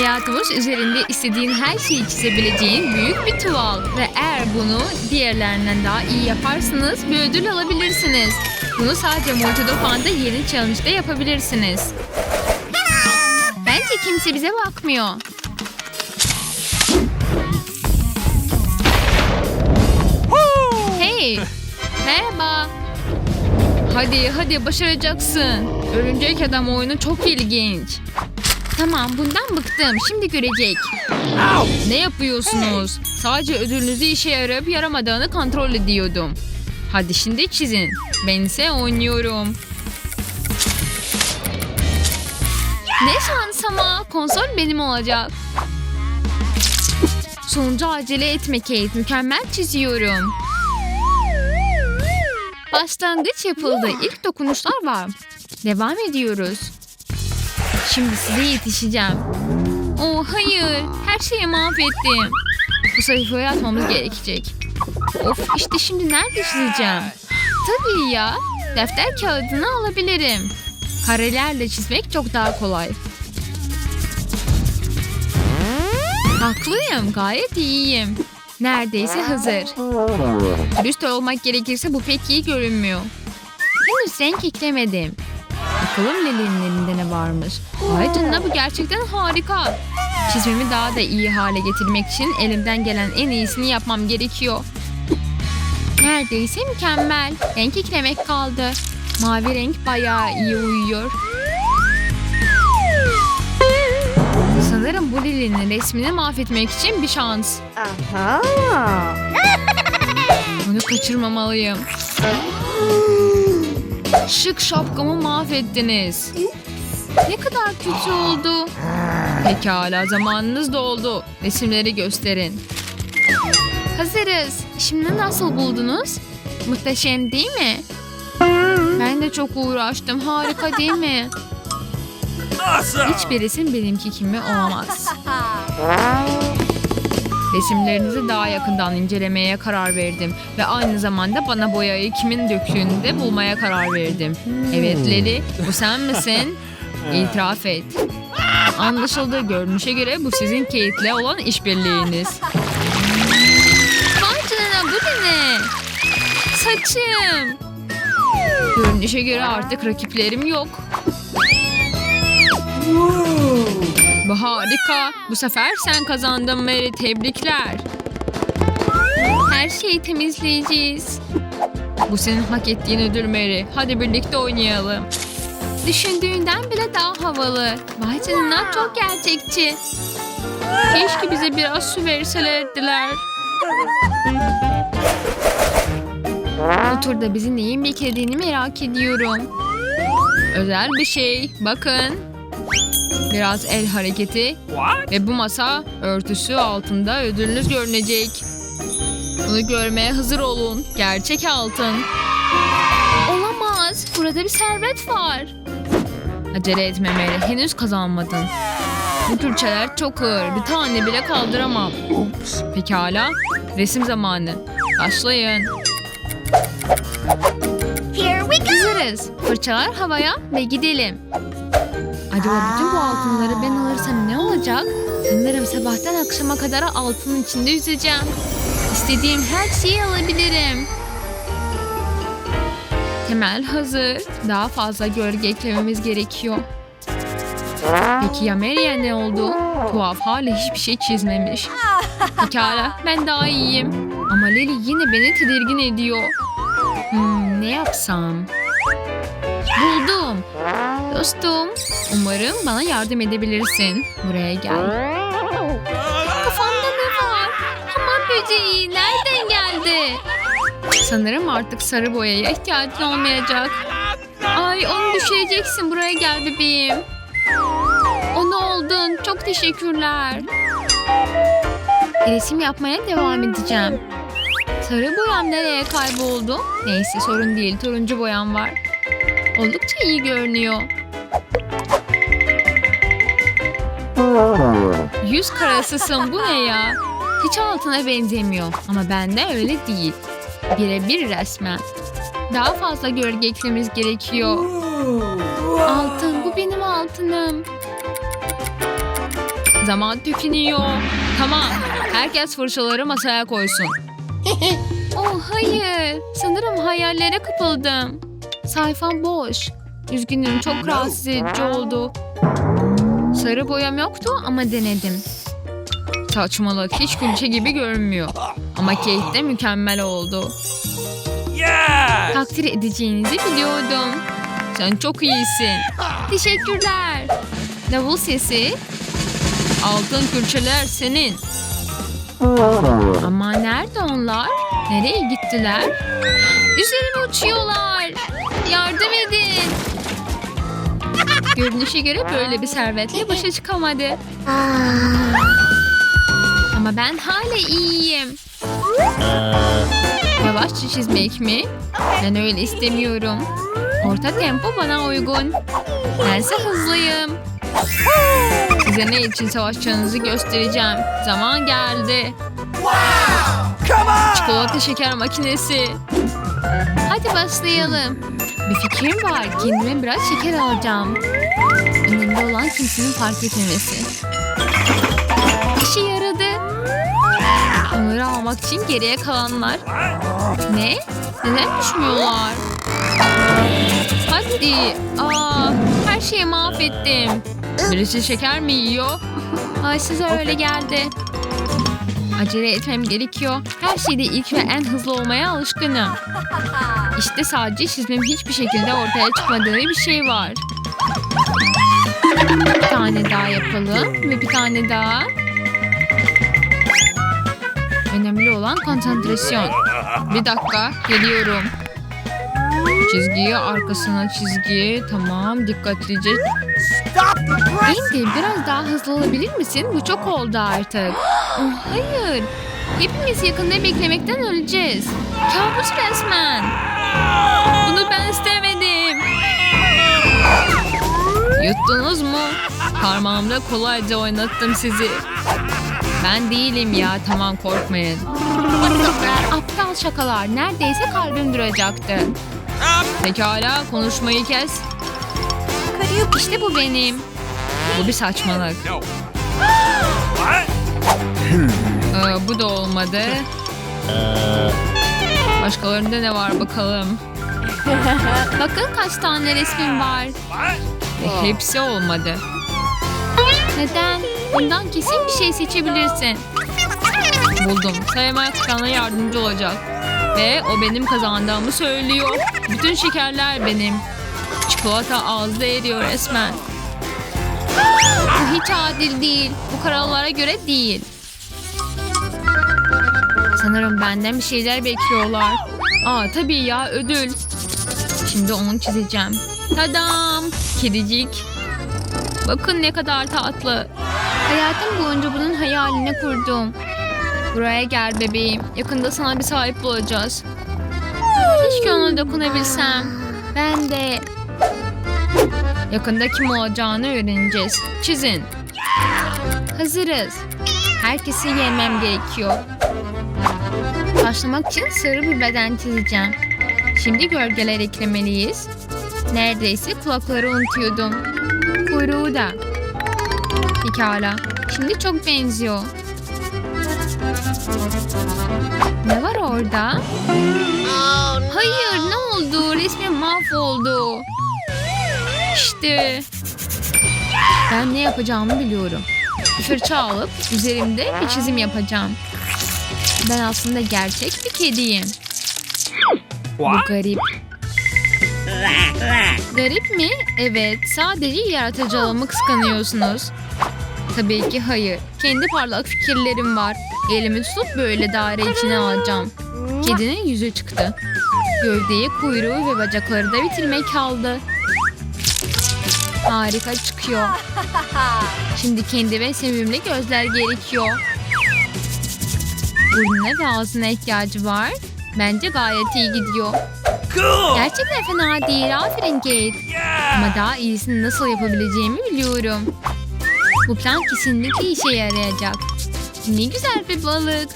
Hayatımız üzerinde istediğin her şeyi çizebileceğin büyük bir tuval. Ve eğer bunu diğerlerinden daha iyi yaparsanız bir ödül alabilirsiniz. Bunu sadece Multidofan'da yeni challenge'da yapabilirsiniz. Bence kimse bize bakmıyor. Hey! Merhaba. Hadi hadi başaracaksın. Örümcek adam oyunu çok ilginç. Tamam bundan bıktım. Şimdi görecek. Ne yapıyorsunuz? Sadece ödülünüzü işe yarayıp yaramadığını kontrol ediyordum. Hadi şimdi çizin. Ben ise oynuyorum. Ne şans ama konsol benim olacak. Sonucu acele etme Kate. Mükemmel çiziyorum. Başlangıç yapıldı. İlk dokunuşlar var. Devam ediyoruz. Şimdi size yetişeceğim. Oh hayır. Her şeyi mahvettim. Bu sayfayı atmamız gerekecek. Of işte şimdi nerede çizeceğim? Tabii ya. Defter kağıdını alabilirim. Karelerle çizmek çok daha kolay. Haklıyım. Gayet iyiyim. Neredeyse hazır. Dürüst olmak gerekirse bu pek iyi görünmüyor. Henüz renk eklemedim. Bakalım Lili'nin elinde ne varmış. Vay canına bu gerçekten harika. Çizmemi daha da iyi hale getirmek için elimden gelen en iyisini yapmam gerekiyor. Neredeyse mükemmel. Renk eklemek kaldı. Mavi renk bayağı iyi uyuyor. Sanırım bu Lili'nin resmini mahvetmek için bir şans. Aha. Onu kaçırmamalıyım. Şık şapkamı mahvettiniz. Ne kadar kötü oldu. Pekala zamanınız doldu. Resimleri gösterin. Hazırız. Şimdi nasıl buldunuz? Muhteşem değil mi? Ben de çok uğraştım. Harika değil mi? Hiçbir resim benimki kimi olamaz. Resimlerinizi daha yakından incelemeye karar verdim ve aynı zamanda bana boyayı kimin döktüğünü de bulmaya karar verdim. Evet Leli, bu sen misin? İtiraf et. Anlaşıldı. Görünüşe göre bu sizin Kate'le olan işbirliğiniz. Vay canına bu da ne? Saçım. Görünüşe göre artık rakiplerim yok. Bu harika. Bu sefer sen kazandın Mary. Tebrikler. Her şeyi temizleyeceğiz. Bu senin hak ettiğin ödül Mary. Hadi birlikte oynayalım. Düşündüğünden bile daha havalı. Vay canına çok gerçekçi. Keşke bize biraz su verselerdiler. Bu turda bizi neyin beklediğini merak ediyorum. Özel bir şey. Bakın. Biraz el hareketi ve bu masa örtüsü altında ödülünüz görünecek. Bunu görmeye hazır olun. Gerçek altın. Olamaz. Burada bir servet var. Acele etme Mary. Henüz kazanmadın. Bu külçeler çok ağır. Bir tane bile kaldıramam. Pekala. Resim zamanı. Başlayın. Here we go. Hazırız. Fırçalar havaya ve gidelim. Acaba bütün bu altınları ben alırsam ne olacak? Sanırım sabahtan akşama kadar altının içinde yüzeceğim. İstediğim her şeyi alabilirim. Temel hazır. Daha fazla gölge eklememiz gerekiyor. Peki ya Mary'e ne oldu? Tuhaf hala hiçbir şey çizmemiş. Pekala ben daha iyiyim. Ama Lily yine beni tedirgin ediyor. Hmm, ne yapsam? Buldum. Dostum, umarım bana yardım edebilirsin. Buraya gel. Kafamda ne var? Hamam böceği nereden geldi? Sanırım artık sarı boyaya ihtiyacın olmayacak. Ay onu düşüreceksin. Buraya gel bebeğim. Onu oldun. Çok teşekkürler. Resim yapmaya devam edeceğim. Sarı boyam nereye kayboldu? Neyse sorun değil. Turuncu boyam var. Oldukça iyi görünüyor. Yüz karasısın bu ne ya? Hiç altına benzemiyor ama bende öyle değil. Birebir resmen. Daha fazla gölge eklememiz gerekiyor. Altın bu benim altınım. Zaman tükeniyor. Tamam. Herkes fırçaları masaya koysun. oh hayır. Sanırım hayallere kapıldım. Sayfam boş. Üzgünüm çok rahatsız edici oldu. Sarı boyam yoktu ama denedim. Saçmalık hiç külçe gibi görünmüyor. Ama Kate de mükemmel oldu. Yes! Takdir edeceğinizi biliyordum. Sen çok iyisin. Teşekkürler. Davul sesi. Altın külçeler senin. Ama nerede onlar? Nereye gittiler? Üzerime uçuyorlar. Yardım edin. Görünüşe göre böyle bir servetle başa çıkamadı. Ama ben hala iyiyim. Yavaşça çizmek mi? Ben öyle istemiyorum. Orta tempo bana uygun. Bense hızlıyım. Size ne için savaşacağınızı göstereceğim. Zaman geldi. Come on! Çikolata şeker makinesi. Hadi başlayalım. Bir fikrim var. Kendime biraz şeker alacağım. Önemli olan kimsenin fark etmemesi. İşe yaradı. Onları almak için geriye kalanlar. Ne? Neden düşmüyorlar? Hadi. Aa, her şeyi mahvettim. Birisi şeker mi yiyor? Ay size öyle geldi. Acele etmem gerekiyor. Her şeyde ilk ve en hızlı olmaya alışkınım. İşte sadece çizmem hiçbir şekilde ortaya çıkmadığı bir şey var. Bir tane daha yapalım ve bir tane daha. Önemli olan konsantrasyon. Bir dakika, geliyorum. Çizgiyi arkasına çizgi. Tamam, dikkatlice. Andy biraz daha hızlı olabilir misin? Bu çok oldu artık. Oh, hayır. Hepimiz yakında beklemekten öleceğiz. Kabus resmen. Bunu ben istemedim. Yuttunuz mu? Parmağımda kolayca oynattım sizi. Ben değilim ya tamam korkmayın. Aptal şakalar. Neredeyse kalbim duracaktı. Pekala konuşmayı kes. İşte bu benim. Bu bir saçmalık. Ee, bu da olmadı. Başkalarında ne var bakalım. Bakın kaç tane resmim var. Ve hepsi olmadı. Neden? Bundan kesin bir şey seçebilirsin. Buldum. Saymak sana yardımcı olacak. Ve o benim kazandığımı söylüyor. Bütün şekerler benim. Çikolata ağızda eriyor resmen. Bu hiç adil değil. Bu kararlara göre değil. Sanırım benden bir şeyler bekliyorlar. Aa tabii ya ödül. Şimdi onu çizeceğim. Tadam! Kedicik. Bakın ne kadar tatlı. Hayatım boyunca bunun hayalini kurdum. Buraya gel bebeğim. Yakında sana bir sahip bulacağız. Keşke ona dokunabilsem. Ben de. Yakında kim olacağını öğreneceğiz. Çizin. Hazırız. Herkesi yemem gerekiyor. Başlamak için sarı bir beden çizeceğim. Şimdi gölgeler eklemeliyiz. Neredeyse kulakları unutuyordum. Kuyruğu da. Pekala. Şimdi çok benziyor. Ne var orada? Hayır ne oldu? Resmim mahvoldu. İşte. Ben ne yapacağımı biliyorum. Fırça alıp üzerimde bir çizim yapacağım. Ben aslında gerçek bir kediyim. Bu garip. Garip mi? Evet. Sadece yaratıcılığımı kıskanıyorsunuz. Tabii ki hayır. Kendi parlak fikirlerim var. Elimi tutup böyle daire içine alacağım. Kedinin yüzü çıktı. Gövdeyi, kuyruğu ve bacakları da bitirmek kaldı. Harika çıkıyor. Şimdi kendi ve sevimli gözler gerekiyor. Burnuna ve ağzına ihtiyacı var. Bence gayet iyi gidiyor. Cool! Gerçekten fena değil. Aferin Kate. Yeah! Ama daha iyisini nasıl yapabileceğimi biliyorum. Bu plan kesinlikle işe yarayacak. Ne güzel bir balık.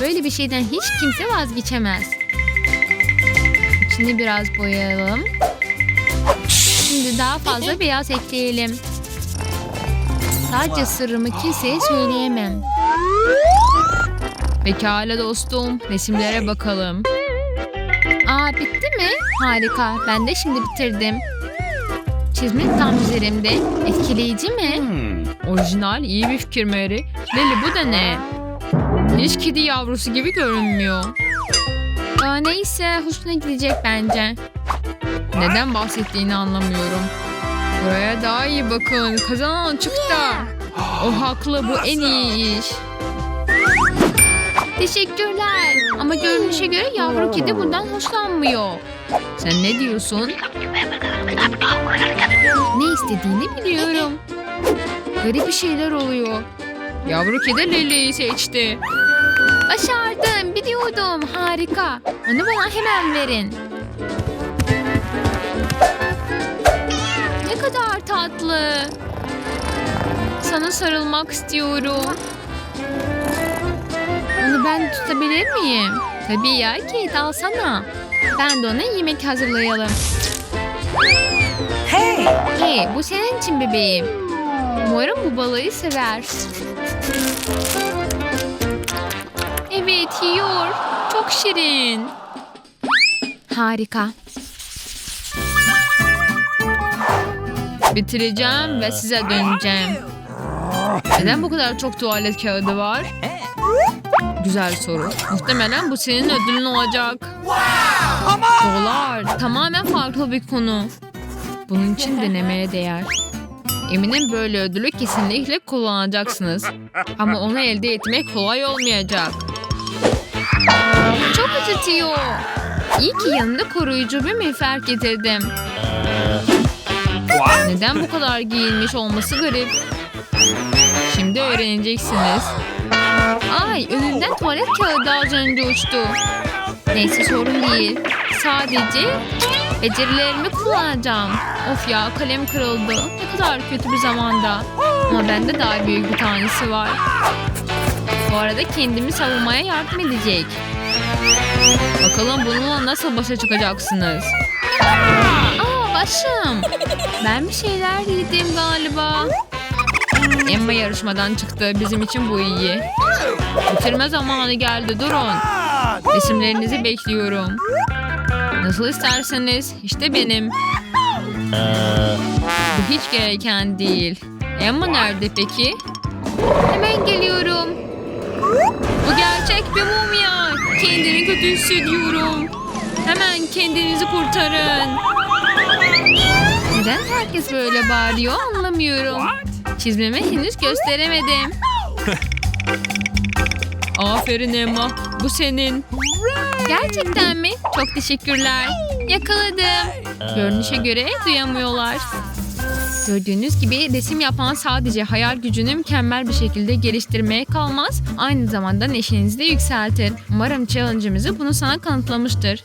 Böyle bir şeyden hiç kimse vazgeçemez. İçini biraz boyayalım. Şimdi daha fazla beyaz ekleyelim. Sadece sırrımı kimseye söyleyemem. Pekala dostum. Resimlere bakalım. Aa bitti mi? Harika. Ben de şimdi bitirdim. Çizmek tam üzerimde. Etkileyici mi? Orijinal iyi bir fikir Mary. Lily bu da ne? Hiç kedi yavrusu gibi görünmüyor. Aa, neyse hoşuna gidecek bence. Neden bahsettiğini anlamıyorum. Buraya daha iyi bakın. Kazanan çıktı. O haklı bu en iyi iş. Teşekkürler. Ama görünüşe göre yavru kedi bundan hoşlanmıyor. Sen ne diyorsun? Ne istediğini biliyorum. Garip bir şeyler oluyor. Yavru kedi Lily'yi seçti. Başardım, biliyordum. Harika. Onu bana hemen verin. Kadar tatlı. Sana sarılmak istiyorum. Onu ben tutabilir miyim? Tabii ya Kate alsana. Ben de ona yemek hazırlayalım. Hey! Hey bu senin için bebeğim. Umarım bu balığı sever. Evet yiyor. Çok şirin. Harika. Bitireceğim ve size döneceğim. Neden bu kadar çok tuvalet kağıdı var? Güzel soru. Muhtemelen bu senin ödülün olacak. Dolar. Tamamen farklı bir konu. Bunun için denemeye değer. Eminim böyle ödülü kesinlikle kullanacaksınız. Ama onu elde etmek kolay olmayacak. Çok acıtıyor. İyi ki yanında koruyucu bir miğfer getirdim. Neden bu kadar giyinmiş olması garip. Şimdi öğreneceksiniz. Ay önünden tuvalet kağıdı az önce uçtu. Neyse sorun değil. Sadece becerilerimi kullanacağım. Of ya kalem kırıldı. Ne kadar kötü bir zamanda. Ama bende daha büyük bir tanesi var. Bu arada kendimi savunmaya yardım edecek. Bakalım bununla nasıl başa çıkacaksınız? Başım. Ben bir şeyler yedim galiba. Emma yarışmadan çıktı. Bizim için bu iyi. Bitirme zamanı geldi. Durun. Resimlerinizi bekliyorum. Nasıl isterseniz. İşte benim. Bu hiç gereken değil. Emma nerede peki? Hemen geliyorum. Bu gerçek bir mumya. Kendimi kötü hissediyorum. Hemen kendinizi kurtarın. Neden herkes böyle bağırıyor anlamıyorum. Çizmemi henüz gösteremedim. Aferin Emma. Bu senin. Gerçekten mi? Çok teşekkürler. Yakaladım. Görünüşe göre duyamıyorlar. Gördüğünüz gibi resim yapan sadece hayal gücünü mükemmel bir şekilde geliştirmeye kalmaz, aynı zamanda neşenizi de yükseltir. Umarım challenge'ımızı bunu sana kanıtlamıştır.